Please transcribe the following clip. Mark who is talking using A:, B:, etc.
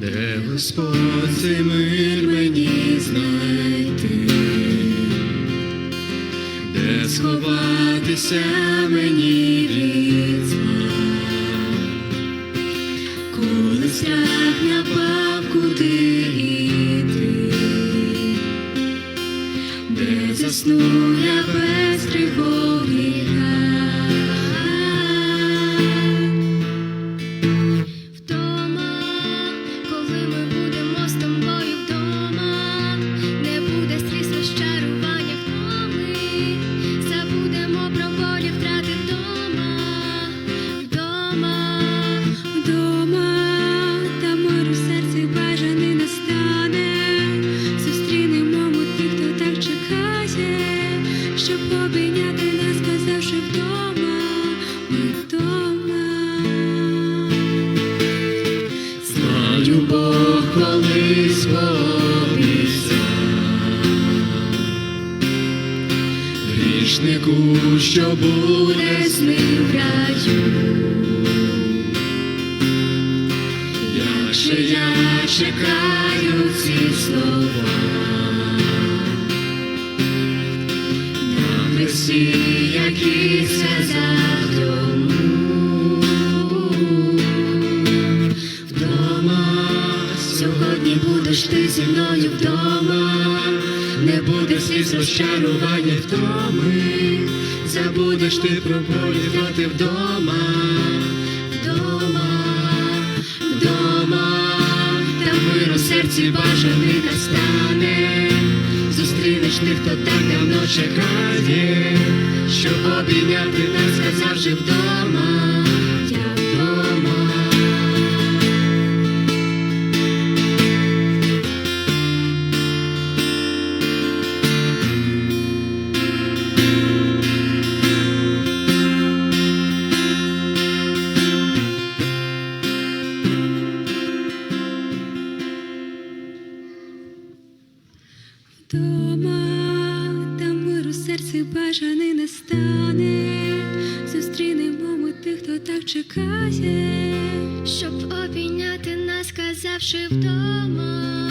A: де Господь цей мир мені знайти, де сховатися мені від зла, коли страх напав, куди йти, де засну я без тривоги.
B: Обійняти нас, сказавши вдома, ми вдома.
A: Знаю, Бог колись пообіцяв грішнику, що буде з ним в раю. Же я чекаю ці слова хресті, які сказав йому вдома, сьогодні будеш ти зі мною вдома, не буде сліз розчарування вдоми, забудеш ти про болі вдома, вдома, вдома, та мир у серці бажаний зустрінеш тих, хто так давно чекає, щоб обійняти нас, вдома, я вдома.
B: Вдома, у серці бажаний настане. Зустрінемо ми тих, хто так чекає.
C: щоб обійняти нас, сказавши вдома,